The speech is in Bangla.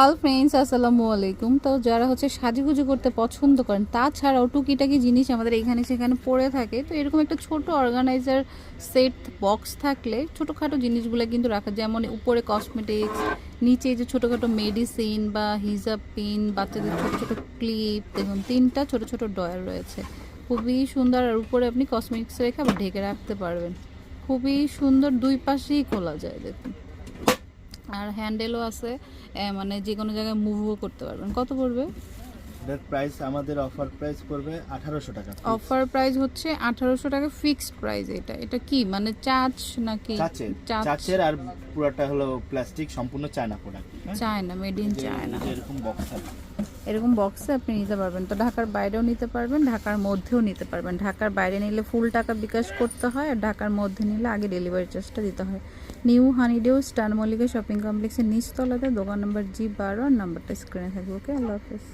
হাল ফ্রেন্ডস, আসসালামু আলাইকুম। তো যারা হচ্ছে সাজুগুজু করতে পছন্দ করেন, তাছাড়াও টুকিটাকি জিনিস আমাদের এখানে সেখানে পড়ে থাকে। তো এরকম একটা ছোট অর্গানাইজার সেট বক্স থাকলে ছোটোখাটো জিনিসগুলো কিন্তু রাখা, যেমন উপরে কসমেটিক্স নিচে যে ছোটোখাটো মেডিসিন বা হিজাব পিন বাচ্চাদের ছোট ছোট ক্লিপ দেখুন, তিনটা ছোট ছোট ডয়ার রয়েছে। খুবই সুন্দর, আর উপরে আপনি কসমেটিক্স রেখে আবার ঢেকে রাখতে পারবেন। খুবই সুন্দর, দুই পাশেই খোলা যায়, দেখুন। আর হ্যান্ডেলও আছে মানে যে কোনো জায়গায় মুভও করতে পারবেন। কত পড়বে? এটার প্রাইস আমাদের অফার প্রাইস পড়বে আঠারোশো টাকা অফার প্রাইস হচ্ছে আঠারোশো টাকা ফিক্সড প্রাইস এটা। এটা কি? মানে চার্জ নাকি? চাচের চাচ আর পুরোটা হলো প্লাস্টিক সম্পূর্ণ China product China made in China. এরকম বক্স থাকবে এরকম বক্সে আপনি নিতে পারবেন। তো ঢাকার বাইরেও নিতে পারবেন, ঢাকার মধ্যেও নিতে পারবেন। ঢাকার বাইরে নিলে ফুল টাকা বিকাশ করতে হয় আর ঢাকার মধ্যে নিলে আগে ডেলিভারি চার্জটা দিতে হয়। New Honeydew star Mallika shopping কমপ্লেক্সের নিচতলাতে দোকান নম্বর জি বারো, আর নাম্বারটা স্ক্রিনে থাকবে। ওকে আল্লাহ হাফেজ।